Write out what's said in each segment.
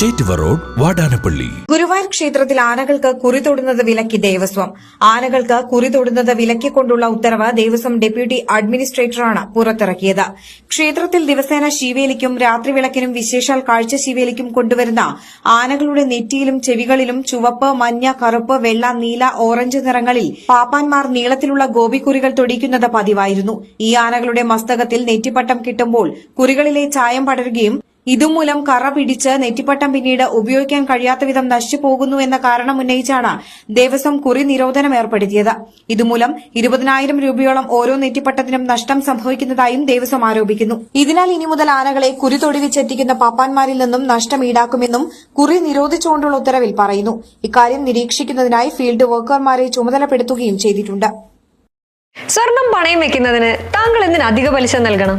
Road Vadanappally. Guruvayur ക്ഷേത്രത്തിൽ ആനകൾക്ക് കുറി തൊടുന്നത് വിലക്കി ദേവസ്വം. ആനകൾക്ക് കുറി തൊടുന്നത് വിലക്കിക്കൊണ്ടുള്ള ഉത്തരവ് ദേവസ്വം ഡെപ്യൂട്ടി അഡ്മിനിസ്ട്രേറ്ററാണ് പുറത്തിറക്കിയത്. ക്ഷേത്രത്തിൽ ദിവസേന ശിവേലിക്കും രാത്രി വിളക്കിനും വിശേഷാൽ കാഴ്ച ശിവേലിക്കും കൊണ്ടുവരുന്ന ആനകളുടെ നെറ്റിയിലും ചെവികളിലും ചുവപ്പ് മഞ്ഞ കറുപ്പ് വെള്ള നീല ഓറഞ്ച് നിറങ്ങളിൽ പാപ്പാൻമാർ നീളത്തിലുള്ള ഗോപിക്കുറികൾ തൊടിക്കുന്നത് പതിവായിരുന്നു. ഈ ആനകളുടെ മസ്തകത്തിൽ നെറ്റിപ്പട്ടം കിട്ടുമ്പോൾ കുറികളിലെ ചായം പടരുകയും ഇതുമൂലം കറ പിടിച്ച് നെറ്റിപ്പട്ടം പിന്നീട് ഉപയോഗിക്കാൻ കഴിയാത്ത വിധം നശിച്ചു പോകുന്നു എന്ന കാരണം ഉന്നയിച്ചാണ് ദേവസ്വം കുറി നിരോധനം ഏർപ്പെടുത്തിയത്. ഇതുമൂലം ഇരുപതിനായിരം രൂപയോളം ഓരോ നെറ്റിപ്പട്ടത്തിനും നഷ്ടം സംഭവിക്കുന്നതായും ദേവസ്വം ആരോപിക്കുന്നു. ഇതിനാൽ ഇനി മുതൽ ആനകളെ കുരി തൊടിവിച്ചെത്തിക്കുന്ന പാപ്പാന്മാരിൽ നിന്നും നഷ്ടം ഈടാക്കുമെന്നും കുറി നിരോധിച്ചുകൊണ്ടുള്ള ഉത്തരവിൽ പറയുന്നു. ഇക്കാര്യം നിരീക്ഷിക്കുന്നതിനായി ഫീൽഡ് വർക്കർമാരെ ചുമതലപ്പെടുത്തുകയും ചെയ്തിട്ടുണ്ട്. സ്വർണം പണയം വെക്കുന്നതിന് താങ്കൾ എന്തിന് അധിക പലിശ നൽകണം?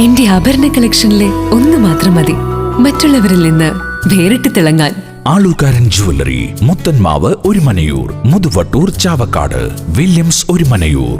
എന്റെ ആഭരണ കളക്ഷനിലെ ഒന്ന് മാത്രം മതി. മറ്റുള്ളവരിൽ നിന്ന് വേറിട്ട് തിളങ്ങാൻ. Alukkaran jewellery Muthanmavu Orumanayur Muthuvattoor Chavakkad Williams Orumanayur